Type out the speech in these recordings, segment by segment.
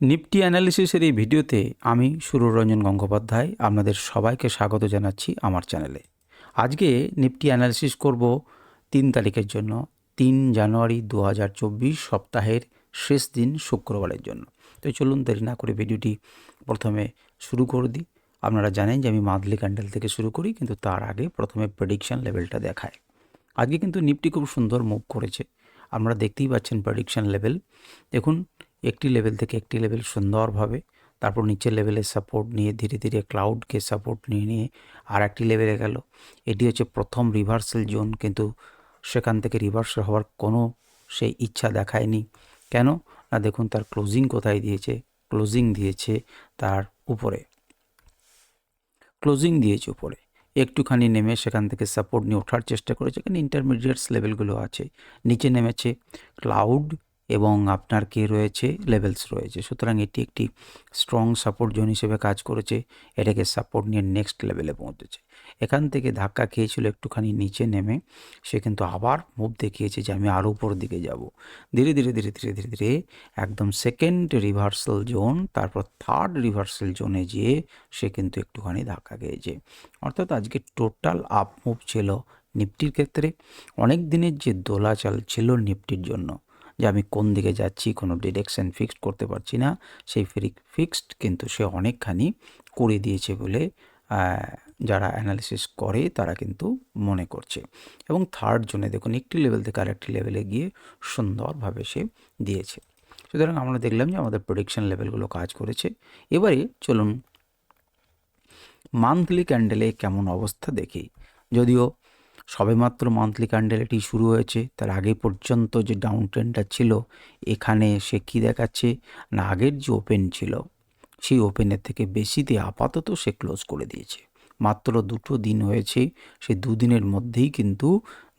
Nifty অ্যানালিসিসের এই ভিডিওতে আমি সুররঞ্জন গঙ্গোপাধ্যায় আপনাদের সবাইকে স্বাগত জানাচ্ছি আমার চ্যানেলে। আজকে নিফটি অ্যানালিসিস করব তিন তারিখের জন্য, তিন জানুয়ারি দু হাজার চব্বিশ সপ্তাহের শেষ দিন শুক্রবারের জন্য। তো চলুন দেরি না করে ভিডিওটি প্রথমে শুরু করে দিই। আপনারা জানেন যে আমি মান্থলি ক্যান্ডেল থেকে শুরু করি, কিন্তু তার আগে প্রথমে প্রেডিকশন লেভেলটা দেখায় আজকে কিন্তু নিফটি খুব সুন্দর মুভ করেছে। আপনারা দেখতেই পাচ্ছেন প্রেডিকশন লেভেল। দেখুন একটি লেভেল থেকে একটি লেভেল সুন্দরভাবে, তারপর নিচের লেভেলে সাপোর্ট নিয়ে, ধীরে ধীরে ক্লাউডকে সাপোর্ট নিয়ে নিয়ে আর একটি লেভেলে গেল। এটি হচ্ছে প্রথম রিভার্সাল জোন কিন্তু সেখান থেকে রিভার্সাল হওয়ার কোনো সেই ইচ্ছা দেখায়নি। কেন? না, দেখুন, তার ক্লোজিং কোথায় দিয়েছে? ক্লোজিং দিয়েছে তার উপরে। ক্লোজিং দিয়েছে উপরে। একটুখানি নেমে সেখান থেকে সাপোর্ট নিয়ে ওঠার চেষ্টা করেছে এখানে ইন্টারমিডিয়েটস লেভেলগুলো আছে। নিচে নেমেছে ক্লাউড এবং আপনার কে রয়েছে? লেভেলস রয়েছে। সুতরাং এটি একটি স্ট্রং সাপোর্ট জোন হিসেবে কাজ করেছে। এটাকে সাপোর্ট নিয়ে নেক্সট লেভেলে পৌঁছেছে। এখান থেকে ধাক্কা খেয়েছিল একটুখানি নিচে নেমে। সে কিন্তু আবার মুভ দেখিয়েছে যে আমি আরও উপর দিকে যাব। ধীরে ধীরে ধীরে ধীরে ধীরে ধীরে একদম সেকেন্ড রিভার্সাল জোন তারপর থার্ড রিভার্সাল জোনে যেয়ে সে কিন্তু একটুখানি ধাক্কা খেয়েছে। অর্থাৎ আজকে টোটাল আপ মুভ ছিল নিফটির ক্ষেত্রে। অনেক দিনের যে দোলাচাল ছিল নিফটির জন্য। যে আমি কোন দিকে যাচ্ছি, কোনো ডিরেকশন ফিক্সড করতে পারছি না, সেই ফিক্সড কিন্তু সে অনেকখানি করে দিয়েছে বলে যারা অ্যানালিসিস করে তারা কিন্তু মনে করছে। এবং থার্ড জোনে দেখুন একটি লেভেল থেকে আরেকটি লেভেলে গিয়ে সুন্দরভাবে সে দিয়েছে। সুতরাং আমরা দেখলাম যে আমাদের প্রোডিকশন লেভেলগুলো কাজ করেছে। এবারে চলুন মান্থলি ক্যান্ডেলে কেমন অবস্থা দেখি। যদিও সবেমাত্র মান্থলি ক্যান্ডেলটি শুরু হয়েছে। তার আগে পর্যন্ত যে ডাউন ট্রেন্ডটা ছিল, এখানে সে কী দেখাচ্ছে? না, আগের যে ওপেন ছিল, সেই ওপেনের থেকে বেশিতে আপাতত সে ক্লোজ করে দিয়েছে। মাত্র দুটো দিন হয়েছে সেই দুদিনের মধ্যেই কিন্তু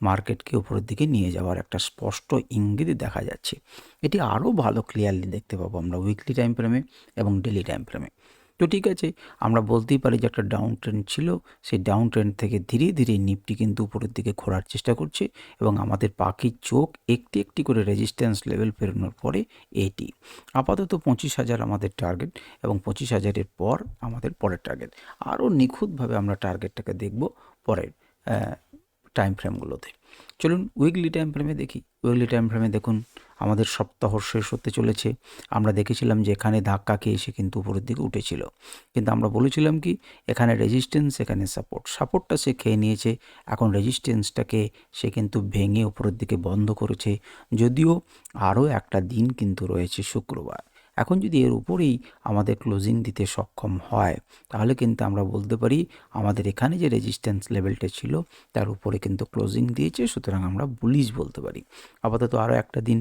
মার্কেটকে উপরের দিকে নিয়ে যাওয়ার একটা স্পষ্ট ইঙ্গিত দেখা যাচ্ছে। এটি আরও ভালো ক্লিয়ারলি দেখতে পাবো আমরা উইকলি টাইম ফ্রেমে এবং ডেলি টাইম ফ্রেমে তো ঠিক আছে, আমরা বলতেই পারি যে একটা ডাউন ট্রেন্ড ছিল, সেই ডাউন ট্রেন্ড থেকে ধীরে ধীরে নিফটি কিন্তু উপরের দিকে ঘোরার চেষ্টা করছে এবং আমাদের পাখির চোখ একটি একটি করে রেজিস্ট্যান্স লেভেল পেরোনোর পরে এটি। আপাতত পঁচিশ হাজার আমাদের টার্গেট এবং পঁচিশ হাজারের পর আমাদের পরের টার্গেট আরও নিখুঁতভাবে আমরা টার্গেটটাকে দেখব পরের টাইম ফ্রেমগুলোতে চলুন উইকলি টাইম ফ্রেমে দেখি। উইকলি টাইম ফ্রেমে দেখুন আমাদের সপ্তাহ শেষ হতে চলেছে। আমরা দেখেছিলাম যে এখানে ধাক্কা খেয়ে এসে কিন্তু উপরের দিকে উঠেছিল। কিন্তু আমরা বলেছিলাম কি, এখানে রেজিস্ট্যান্স এখানে সাপোর্ট সাপোর্টটা সে খেয়ে নিয়েছে। এখন রেজিস্ট্যান্সটাকে সে কিন্তু ভেঙে উপরের দিকে বন্ধ করেছে। যদিও আরও একটা দিন কিন্তু রয়েছে শুক্রবার। এখন যদি এর উপরেই আমাদের ক্লোজিং দিতে সক্ষম হয়, তাহলে কিন্তু আমরা বলতে পারি আমাদের এখানে যে রেজিস্ট্যান্স লেভেলটা ছিল, তার উপরে কিন্তু ক্লোজিং দিয়েছে, সুতরাং আমরা বুলিশ বলতে পারি। আপাতত আরও একটা দিন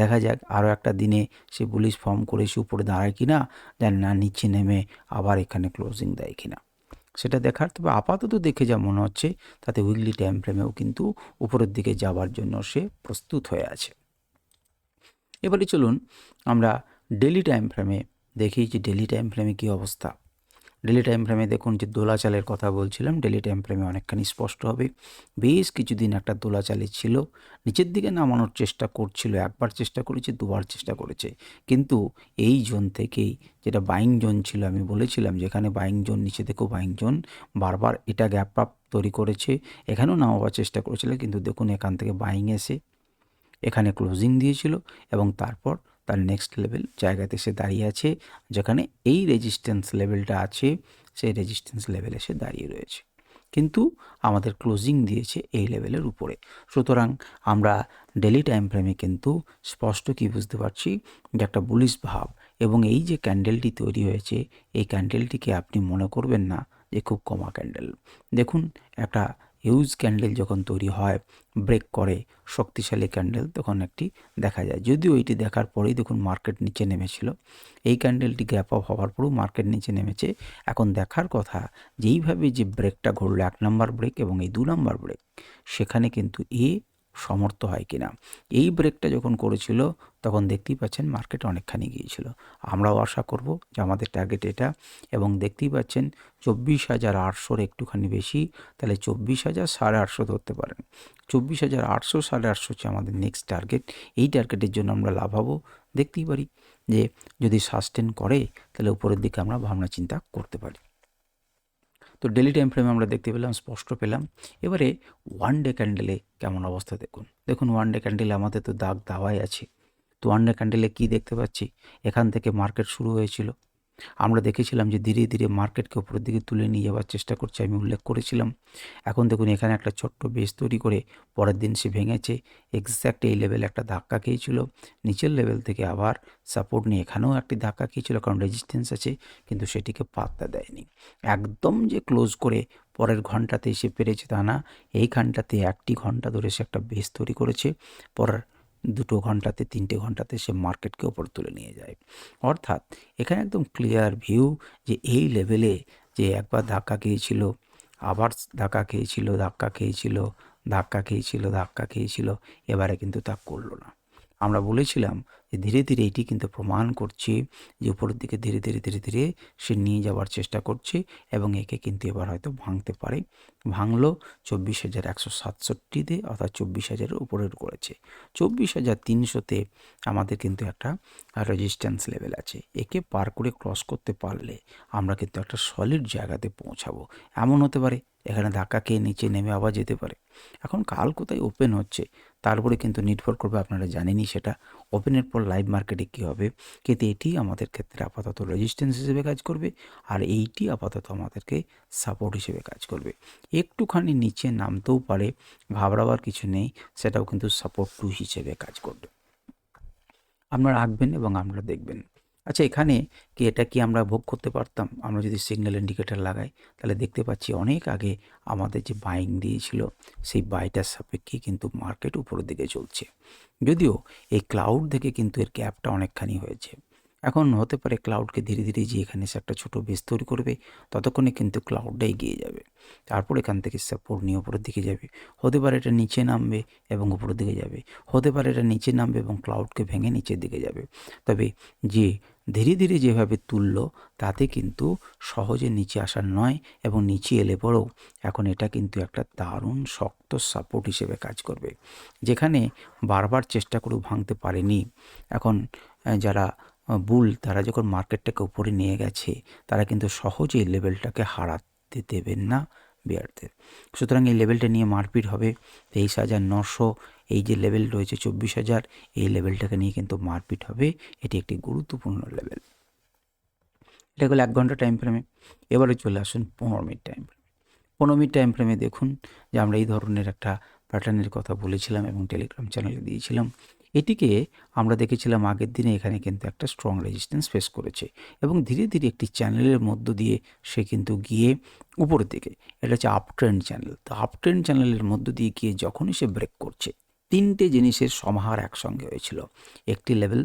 দেখা যাক, আরও একটা দিনে সে বুলিশ ফর্ম করে সে উপরে দাঁড়ায় কি না জানি না নিচে নেমে আবার এখানে ক্লোজিং দেয় কি না সেটা দেখার, তবে আপাতত দেখে যা মনে হচ্ছে, তাতে উইকলি টাইম ফ্রেমেও কিন্তু উপরের দিকে যাওয়ার জন্য সে প্রস্তুত হয়ে আছে। এবারে চলুন আমরা ডেলি টাইম ফ্রেমে দেখি যে ডেলি টাইম ফ্রেমে কী অবস্থা। ডেলি টাইম ফ্রেমে দেখুন যে দোলাচালের কথা বলছিলাম, ডেলি টাইম ফ্রেমে অনেকখানি স্পষ্ট হবে। বেশ কিছুদিন একটা দোলাচালে ছিল, নিচের দিকে নামানোর চেষ্টা করছিল, একবার চেষ্টা করেছে, দুবার চেষ্টা করেছে। কিন্তু এই জোন থেকেই যেটা বাইং জোন ছিল, আমি বলেছিলাম যেখানে বাইং জোন, নিচে থেকেও বাইং জোন, বারবার এটা গ্যাপ আপ তৈরি করেছে, এখানেও নামাবার চেষ্টা করেছিল, কিন্তু দেখুন এখান থেকে বাইং এসে এখানে ক্লোজিং দিয়েছিল এবং তারপর তার নেক্সট লেভেল জায়গাতে সে দাঁড়িয়ে আছে, যেখানে এই রেজিস্ট্যান্স লেভেলটা আছে, সেই রেজিস্ট্যান্স লেভেলে সে দাঁড়িয়ে রয়েছে। কিন্তু আমাদের ক্লোজিং দিয়েছে এই লেভেলের উপরে। সুতরাং আমরা ডেলি টাইম ফ্রেমে কিন্তু স্পষ্ট কি বুঝতে পারছি? যে একটা বুলিশ ভাব এবং এই যে ক্যান্ডেলটি তৈরি হয়েছে, এই ক্যান্ডেলটিকে আপনি মনে করবেন না যে খুব কমা ক্যান্ডেল দেখুন, একটা হিউজ ক্যান্ডেল যখন তৈরি হয়, ব্রেক করে, শক্তিশালী ক্যান্ডেল, তখন একটি দেখা যায়। যদিও এটি দেখার পরেই দেখুন মার্কেট নিচে নেমেছিল। এই ক্যান্ডেলটি গ্যাপ আপ হওয়ার পরেও মার্কেট নিচে নেমেছে। এখন দেখার কথা, যেইভাবে যে ব্রেকটা ঘটলো এক নম্বর ব্রেক এবং এই দু নম্বর ব্রেক, সেখানে কিন্তু এ সমর্থ হয় কিনা। এই ব্রেকটা যখন করেছিল তখন দেখতেই পাচ্ছেন মার্কেট অনেকখানি গিয়েছিল। আমরাও আশা করব যে আমাদের টার্গেট এটা এবং দেখতেই পাচ্ছেন চব্বিশ হাজার আটশোর একটুখানি বেশি, তাহলে চব্বিশ হাজার সাড়ে আটশো ধরতে পারেন। চব্বিশ হাজার আটশো সাড়ে আটশো হচ্ছে আমাদের নেক্সট টার্গেট এই টার্গেটের জন্য আমরা লাভ হব। দেখতেই পারি যে যদি সাস্টেন করে, তাহলে উপরের দিকে আমরা ভাবনা চিন্তা করতে পারি। তো ডেলি টাইম ফ্রেমে আমরা দেখতে পেলাম, স্পষ্ট পেলাম। এবারে ওয়ান ডে ক্যান্ডেলে কেমন অবস্থা দেখুন। দেখুন ওয়ান ডে ক্যান্ডেলে আমাদের তো দাগ দাওয়াই আছে। তো ওয়ান ক্যান্ডেলে কী দেখতে পাচ্ছি? এখান থেকে মার্কেট শুরু হয়েছিল। আমরা দেখেছিলাম যে ধীরে ধীরে মার্কেটকে উপরের দিকে তুলে নিয়ে যাওয়ার চেষ্টা করছে আমি উল্লেখ করেছিলাম। এখন দেখুন এখানে একটা ছোট্ট বেস তৈরি করে পরের দিন সে ভেঙেছে। এক্স্যাক্ট এই লেভেলে একটা ধাক্কা খেয়েছিল। নিচের লেভেল থেকে আবার সাপোর্ট নিয়ে এখানেও একটি ধাক্কা খেয়েছিল কারণ রেজিস্ট্যান্স আছে, কিন্তু সেটিকে পাত্তা দেয়নি। একদম যে ক্লোজ করে পরের ঘন্টাতে এসে পেরেছে তা না। এই ঘন্টাতে একটি ঘণ্টা ধরে সে একটা বেস তৈরি করেছে। পরের দুটো ঘন্টাতে, তিনটে ঘন্টাতে সে মার্কেটকে ওপর তুলে নিয়ে যায়। অর্থাৎ এখানে একদম ক্লিয়ার ভিউ যে এই লেভেলে যে একবার ধাক্কা খেয়েছিল, আবার ধাক্কা খেয়েছিল ধাক্কা খেয়েছিল ধাক্কা খেয়েছিল ধাক্কা খেয়েছিল, এবারে কিন্তু তা করল না। আমরা বলেছিলাম যে ধীরে ধীরে এটি কিন্তু প্রমাণ করছে যে উপরের দিকে ধীরে ধীরে ধীরে ধীরে সে নিয়ে যাওয়ার চেষ্টা করছে এবং একে কিন্তু এবার হয়তো ভাঙতে পারে। ভাঙলো চব্বিশ হাজার একশো সাতষট্টিতে অর্থাৎ চব্বিশ হাজারের উপরের করেছে। চব্বিশ হাজার তিনশোতে আমাদের কিন্তু একটা রেজিস্ট্যান্স লেভেল আছে। একে পার করে ক্রস করতে পারলে আমরা কিন্তু একটা সলিড জায়গাতে পৌঁছাবো। এমন হতে পারে এখানে ধাক্কা খেয়ে নিচে নেমে আবার যেতে পারে। এখন কাল কোথায় ওপেন হচ্ছে তারপরে কিন্তু নির্ভর করবে আপনারা জানেনই সেটা। ওপেনের পর লাইভ মার্কেটে কী হবে? কিন্তু এটি আমাদের ক্ষেত্রে আপাতত রেজিস্ট্যান্স হিসেবে কাজ করবে আর এইটি আপাতত আমাদেরকে সাপোর্ট হিসেবে কাজ করবে। একটুখানি নিচে নামতেও পারে, ঘাবড়াবার কিছু নেই, সেটাও কিন্তু সাপোর্ট টু হিসেবে কাজ করবে। আপনারা আঁকবেন এবং আপনারা দেখবেন। আচ্ছা এখানে কি এটা কি আমরা ভোগ করতে পারতাম? আমরা যদি সিগন্যাল ইন্ডিকেটার লাগাই, তাহলে দেখতে পাচ্ছি অনেক আগে আমাদের যে বাইং দিয়েছিল, সেই বাইটার সাপেক্ষে কিন্তু মার্কেট উপরের দিকে চলছে। যদিও এই ক্লাউড থেকে কিন্তু এর গ্যাপটা অনেকখানি হয়েছে। এখন হতে পারে ক্লাউডকে ধীরে ধীরে যে এখানে সে একটা ছোটো বেস তৈরি করবে, ততক্ষণে কিন্তু ক্লাউডটা এগিয়ে যাবে। তারপর এখান থেকে সাপোর্ট নিয়ে উপরের দিকে যাবে। হতে পারে এটা নিচে নামবে এবং উপরের দিকে যাবে। হতে পারে এটা নিচে নামবে এবং ক্লাউডকে ভেঙে নিচের দিকে যাবে। তবে যে ধীরে ধীরে যেভাবে তুলল, তাতে কিন্তু সহজে নিচে আসার নয় এবং নিচে এলে পরেও এখন এটা কিন্তু একটা দারুণ শক্ত সাপোর্ট হিসেবে কাজ করবে, যেখানে বারবার চেষ্টা করেও ভাঙতে পারেনি। এখন যারা বুল, তারা যখন মার্কেটটাকে উপরে নিয়ে গেছে, তারা কিন্তু সহজেই লেভেলটাকে হারাতে দেবেন না বিয়ারদের সুতরাং এই লেভেলটা নিয়ে মারপিট হবে তেইশ হাজার নশো এই যে লেভেল রয়েছে চব্বিশ হাজার, এই লেভেলটাকে নিয়ে কিন্তু মারপিট হবে। এটি একটি গুরুত্বপূর্ণ লেভেল এটা হলো এক ঘণ্টা টাইম ফ্রেমে এবারে চলে আসুন পনেরো মিনিট টাইম ফ্রেমে পনেরো মিনিট টাইম ফ্রেমে দেখুন যে আমরা এই ধরনের একটা প্যাটার্নের কথা বলেছিলাম এবং টেলিগ্রাম চ্যানেলে দিয়েছিলাম। এটিকে আমরা দেখেছিলাম আগের দিনে এখানে কিন্তু একটা স্ট্রং রেজিস্ট্যান্স ফেস করেছে এবং ধীরে ধীরে একটি চ্যানেলের মধ্য দিয়ে সে কিন্তু গিয়ে উপরের দিকে, এটা হচ্ছে আপ ট্রেন্ড চ্যানেল তো আপ ট্রেন্ড চ্যানেলের মধ্য দিয়ে গিয়ে যখনই সে ব্রেক করছে তিনটে জিনিসের সমাহার একসঙ্গে হয়েছিল। একটি লেভেল,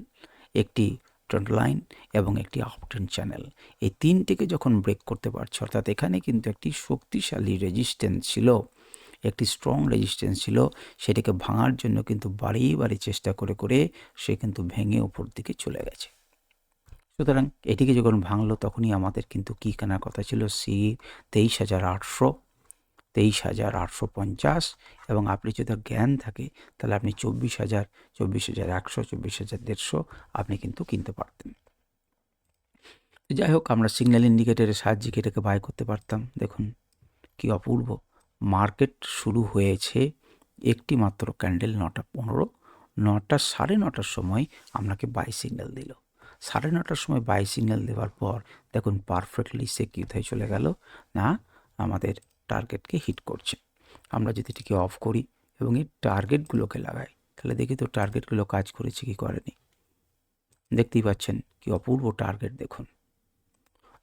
একটি ট্রেন্ড লাইন এবং একটি আপট্রেন্ড চ্যানেল। এই তিনটেকে যখন ব্রেক করতে পারছে, অর্থাৎ এখানে কিন্তু একটি শক্তিশালী রেজিস্ট্যান্স ছিল, একটি স্ট্রং রেজিস্ট্যান্স ছিল, সেটাকে ভাঙার জন্য কিন্তু বাড়ি বাড়ি চেষ্টা করে করে সে কিন্তু ভেঙে উপর দিকে চলে গেছে। সুতরাং এটিকে যখন ভাঙলো, তখনই আমাদের কিন্তু কী কেনার কথা ছিল? সি তেইশ হাজার আটশো তেইশ হাজার আটশো পঞ্চাশ এবং আপনি যদি জ্ঞান থাকে, তাহলে আপনি চব্বিশ হাজার চব্বিশ হাজার একশো, চব্বিশ হাজার দেড়শো আপনি কিন্তু কিনতে পারতেন। যাই হোক আমরা সিগন্যাল ইন্ডিকেটারের সাহায্যে এটাকে বাই করতে পারতাম? দেখুন, কি অপূর্ব। মার্কেট শুরু হয়েছে একটি মাত্র ক্যান্ডেল নটা পনেরো, নটা সাড়ে নটার সময় আপনাকে বাই সিগন্যাল দিল। সাড়ে নটার সময় বাই সিগন্যাল দেওয়ার পর, দেখুন পারফেক্টলি সে কোথায় চলে গেল। না, আমাদের টার্গেটকে হিট করছে। আমরা যদি এটিকে অফ করি এবং এই টার্গেটগুলোকে লাগাই, তাহলে দেখি তো টার্গেটগুলো কাজ করেছে কি করেনি। দেখতেই পাচ্ছেন কি অপূর্ব টার্গেট দেখুন।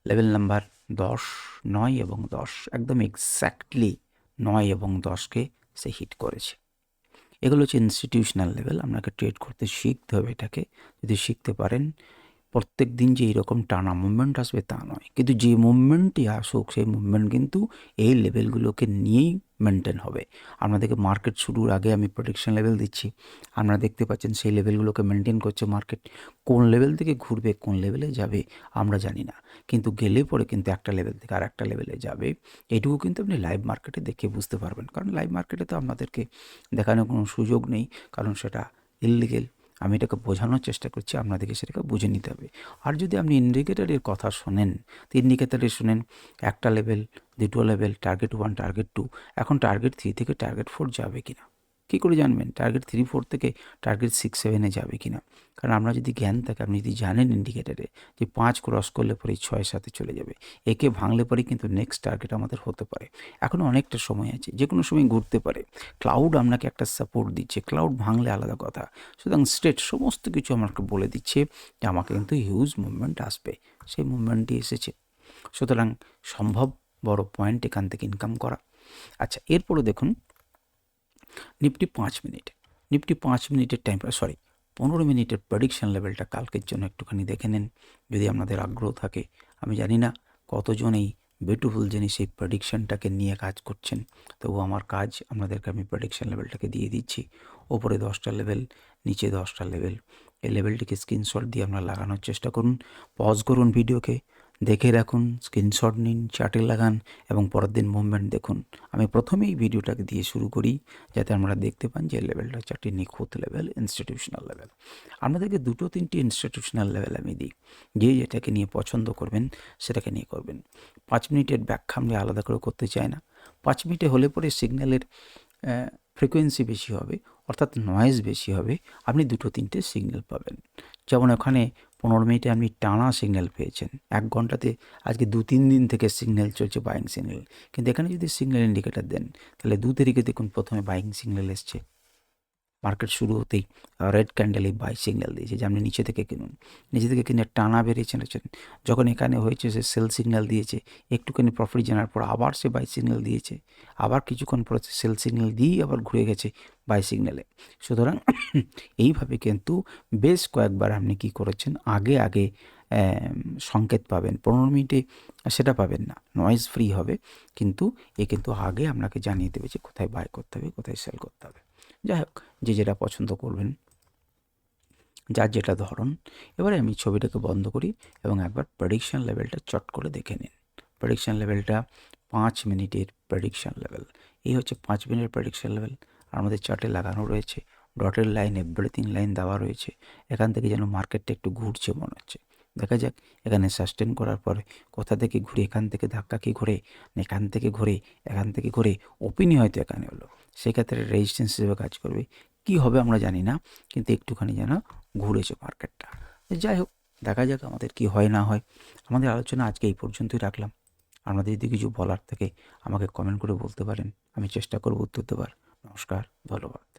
লেভেল নাম্বার দশ, নয় এবং দশ, একদম এক্স্যাক্টলি নয় এবং দশকে সে হিট করেছে। এগুলো হচ্ছে ইনস্টিটিউশনাল লেভেল আপনাকে ট্রেড করতে শিখতে হবে এটাকে। যদি শিখতে পারেন প্রত্যেক দিন যে এরকম টানা মুভমেন্ট আসবে তা নয়। কিন্তু যে মুভমেন্টই আসুক, সেই মুভমেন্ট কিন্তু এই লেভেলগুলোকে নিয়েই মেনটেন হবে। আপনাদেরকে মার্কেট শুরুর আগে আমি প্রোটেকশন লেভেল দিচ্ছি। আপনারা দেখতে পাচ্ছেন সেই লেভেলগুলোকে মেনটেন করছে মার্কেট কোন লেভেল থেকে ঘুরবে, কোন লেভেলে যাবে, আমরা জানি না। কিন্তু গেলে পরে কিন্তু একটা লেভেল থেকে আর একটা লেভেলে যাবে। এটুকু কিন্তু আপনি লাইভ মার্কেটে দেখে বুঝতে পারবেন। কারণ লাইভ মার্কেটে তো আপনাদেরকে দেখানোর কোনো সুযোগ নেই। কারণ সেটা ইললিগেল আমি এটাকে বোঝানোর চেষ্টা করছি, আপনাদেরকে সেটাকে বুঝে নিতে হবে। আর যদি আপনি ইন্ডিকেটারের কথা শোনেন, তো ইন্ডিকেটারে শোনেন, একটা লেভেল দুটো level target one target two এখন টার্গেট থ্রি থেকে টার্গেট ফোর যাবে কি না কী করে জানবেন? টার্গেট থ্রি ফোর থেকে টার্গেট সিক্স সেভেনে যাবে কি না কারণ আমরা যদি জ্ঞান থাকে, আপনি যদি জানেন ইন্ডিকেটারে যে পাঁচ ক্রস করলে পরে ছয় সাথে চলে যাবে। একে ভাঙলে পরে কিন্তু নেক্সট টার্গেট আমাদের হতে পারে। এখন অনেকটা সময় আছে যে কোনো সময় ঘুরতে পারে। ক্লাউড আপনাকে একটা সাপোর্ট দিচ্ছে। ক্লাউড ভাঙলে আলাদা কথা। সুতরাং স্টেট সমস্ত কিছু আমাকে বলে দিচ্ছে যে আমাকে কিন্তু হিউজ মুভমেন্ট আসবে। সেই মুভমেন্টটি এসেছে। সুতরাং সম্ভব বড় পয়েন্ট এখান থেকে ইনকাম করা। আচ্ছা এরপরে দেখুন নিফটি পাঁচ মিনিট নিফটি পাঁচ মিনিটের টাইম সরি পনেরো মিনিটের প্রেডিকশন লেভেলটা কালকের জন্য একটুখানি দেখে নেন। যদি আপনাদের আগ্রহ থাকে, আমি জানি না কতজন এই বিউটিফুল জিনিস এই প্রেডিকশনটাকে নিয়ে কাজ করছেন, তবু আমার কাজ, আপনাদেরকে আমি প্রেডিকশন লেভেলটাকে দিয়ে দিচ্ছি। ওপরে দশটা লেভেল নিচে দশটা লেভেল এই লেভেলটিকে স্ক্রিনশট দিয়ে আপনারা লাগানোর চেষ্টা করুন। পজ করুন ভিডিওকে দেখে রাখুন স্ক্রিনশট নিন চার্টে লাগান এবং পরের দিন মুভমেন্ট দেখুন। আমি প্রথমেই ভিডিওটাকে দিয়ে শুরু করি, যাতে আমরা দেখতে পান যে লেভেলটা চারটি নিখুঁত লেভেল ইনস্টিটিউশনাল লেভেল আপনাদেরকে দুটো তিনটি ইনস্টিটিউশনাল লেভেল আমি দিই। যে যেটাকে নিয়ে পছন্দ করবেন, সেটাকে নিয়ে করবেন। পাঁচ মিনিটের ব্যাখ্যা আমি আলাদা করে করতে চাই না। পাঁচ মিনিটে হলে পরে সিগন্যালের ফ্রিকোয়েন্সি বেশি হবে, অর্থাৎ নয়েজ বেশি হবে। আপনি দুটো তিনটে সিগন্যাল পাবেন। যেমন ওখানে পনেরো মিনিটে আপনি টানা সিগন্যাল পেয়েছেন। এক ঘন্টাতে আজকে দু তিন দিন থেকে সিগন্যাল চলছে বাইং সিগন্যাল কিন্তু এখানে যদি সিগন্যাল ইন্ডিকেটার দেন, তাহলে দু তারিখে দেখুন প্রথমে বাইং সিগন্যাল এসছে। মার্কেট শুরু হতেই রেড ক্যান্ডেলে বাই সিগন্যাল দিয়েছে যে আপনি নিচে থেকে কিনুন। নিচে থেকে কিনে টানা বেরিয়েছেন যখন এখানে হয়েছে সে সেল সিগন্যাল দিয়েছে, একটুখানি প্রফিট জানার পর আবার সে বাই সিগন্যাল দিয়েছে, আবার কিছুক্ষণ পরে সে সেল সিগন্যাল দিয়েই আবার ঘুরে গেছে বাই সিগন্যালে সুতরাং এইভাবে কিন্তু বেশ কয়েকবার আপনি কি করেছেন, আগে আগে সংকেত পাবেন। পনেরো মিনিটে সেটা পাবেন না নয়েজ ফ্রি হবে, কিন্তু এ কিন্তু আগে আপনাকে জানিয়ে দেবে যে কোথায় বাই করতে হবে, কোথায় সেল করতে হবে। যাই হোক, যে যেটা পছন্দ করবেন। যার যেটা ধরন, এবারে আমি ছবিটাকে বন্ধ করি এবং একবার প্রেডিকশান লেভেলটা চট করে দেখে নিন। প্রেডিকশান লেভেলটা পাঁচ মিনিটের প্রেডিকশান লেভেল এই হচ্ছে পাঁচ মিনিটের প্রেডিকশান লেভেল আর আমাদের চার্টে লাগানো রয়েছে। ডটের লাইন এভরিথিং লাইন দেওয়া রয়েছে। এখান থেকে যেন মার্কেটটা একটু ঘুরছে মনে হচ্ছে। দেখা যাক, এখানে সাস্টেন করার পরে কোথা থেকে ঘুরে, এখান থেকে ধাক্কা কি ঘুরে, এখান থেকে ঘুরে, এখান থেকে ঘুরে ওপিনি হয়তো এখানে হলো। সেক্ষেত্রে রেজিস্ট্যান্স হিসেবে কাজ করবে। কি হবে আমরা জানি না, কিন্তু একটুখানি যেন ঘুরেছে মার্কেটটা যাই হোক, দেখা যাক আমাদের কি হয়, না হয়। আমাদের আলোচনা আজকে এই পর্যন্তই রাখলাম। আপনাদের যদি কিছু বলার থাকে, আমাকে কমেন্ট করে বলতে পারেন। আমি চেষ্টা করব উত্তর দেওয়ার নমস্কার, ধন্যবাদ।